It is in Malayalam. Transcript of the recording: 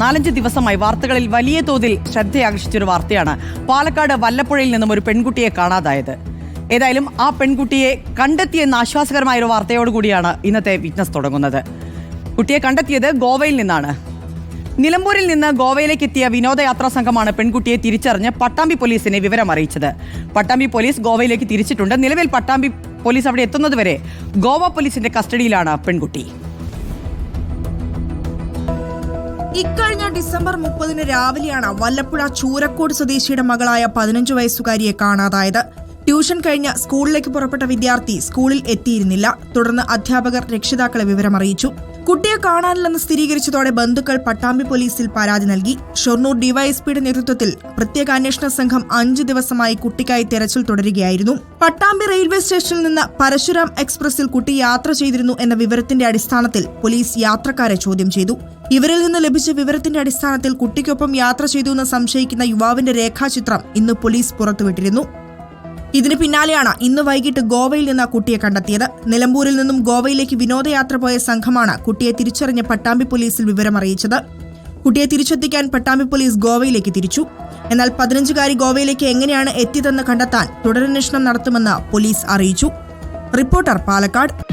നാലഞ്ച് ദിവസമായി വാർത്തകളിൽ വലിയ തോതിൽ ശ്രദ്ധയാകർഷിച്ചൊരു വാർത്തയാണ് പാലക്കാട് വല്ലപ്പുഴയിൽ നിന്നും ഒരു പെൺകുട്ടിയെ കാണാതായത്. ഏതായാലും ആ പെൺകുട്ടിയെ കണ്ടെത്തിയെന്ന ആശ്വാസകരമായ ഒരു വാർത്തയോടുകൂടിയാണ് ഇന്നത്തെ വിറ്റ്നസ് തുടങ്ങുന്നത്. കുട്ടിയെ കണ്ടെത്തിയത് ഗോവയിൽ നിന്നാണ്. നിലമ്പൂരിൽ നിന്ന് ഗോവയിലേക്ക് എത്തിയ വിനോദയാത്രാ സംഘമാണ് പെൺകുട്ടിയെ തിരിച്ചറിഞ്ഞ് പട്ടാമ്പി പോലീസിനെ വിവരം അറിയിച്ചത്. പട്ടാമ്പി പോലീസ് ഗോവയിലേക്ക് തിരിച്ചിട്ടുണ്ട്. നിലവിൽ പട്ടാമ്പി പോലീസ് അവിടെ എത്തുന്നതുവരെ ഗോവ പോലീസിന്റെ കസ്റ്റഡിയിലാണ് പെൺകുട്ടി. ഇക്കഴിഞ്ഞ ഡിസംബർ മുപ്പതിന് രാവിലെയാണ് വല്ലപ്പുഴ ചൂരക്കോട് സ്വദേശിയുടെ മകളായ പതിനഞ്ചു വയസ്സുകാരിയെ കാണാതായത്. ട്യൂഷൻ കഴിഞ്ഞ് സ്കൂളിലേക്ക് പുറപ്പെട്ട വിദ്യാർത്ഥി സ്കൂളിൽ എത്തിയിരുന്നില്ല. തുടർന്ന് അധ്യാപകർ രക്ഷിതാക്കളെ വിവരമറിയിച്ചു. കുട്ടിയെ കാണാനില്ലെന്ന് സ്ഥിരീകരിച്ചതോടെ ബന്ധുക്കൾ പട്ടാമ്പി പോലീസിൽ പരാതി നൽകി. ഷൊർണൂർ ഡിവൈഎസ്പിയുടെ നേതൃത്വത്തിൽ പ്രത്യേക അന്വേഷണ സംഘം അഞ്ചു ദിവസമായി കുട്ടിക്കായി തെരച്ചിൽ തുടരുകയായിരുന്നു. പട്ടാമ്പി റെയിൽവേ സ്റ്റേഷനിൽ നിന്ന് പരശുരാം എക്സ്പ്രസിൽ കുട്ടി യാത്ര ചെയ്തിരുന്നു എന്ന വിവരത്തിന്റെ അടിസ്ഥാനത്തിൽ പോലീസ് യാത്രക്കാരെ ചോദ്യം ചെയ്തു. ഇവരിൽ നിന്ന് ലഭിച്ച വിവരത്തിന്റെ അടിസ്ഥാനത്തിൽ കുട്ടിക്കൊപ്പം യാത്ര ചെയ്തു എന്ന് സംശയിക്കുന്ന യുവാവിന്റെ രേഖാചിത്രം ഇന്ന് പോലീസ് പുറത്തുവിട്ടിരുന്നു. ഇതിന് പിന്നാലെയാണ് ഇന്ന് വൈകിട്ട് ഗോവയിൽ നിന്ന് കുട്ടിയെ കണ്ടെത്തിയത്. നിലമ്പൂരിൽ നിന്നും ഗോവയിലേക്ക് വിനോദയാത്ര പോയ സംഘമാണ് കുട്ടിയെ തിരിച്ചറിഞ്ഞ് പട്ടാമ്പി പോലീസിൽ വിവരമറിയിച്ചത്. കുട്ടിയെ തിരിച്ചെത്തിക്കാൻ പട്ടാമ്പി പോലീസ് ഗോവയിലേക്ക് തിരിച്ചു. എന്നാൽ പതിനഞ്ചുകാരി ഗോവയിലേക്ക് എങ്ങനെയാണ് എത്തിയതെന്ന് കണ്ടെത്താൻ തുടരന്വേഷണം നടത്തുമെന്ന് പോലീസ് അറിയിച്ചു. റിപ്പോർട്ടർ പാലക്കാട്.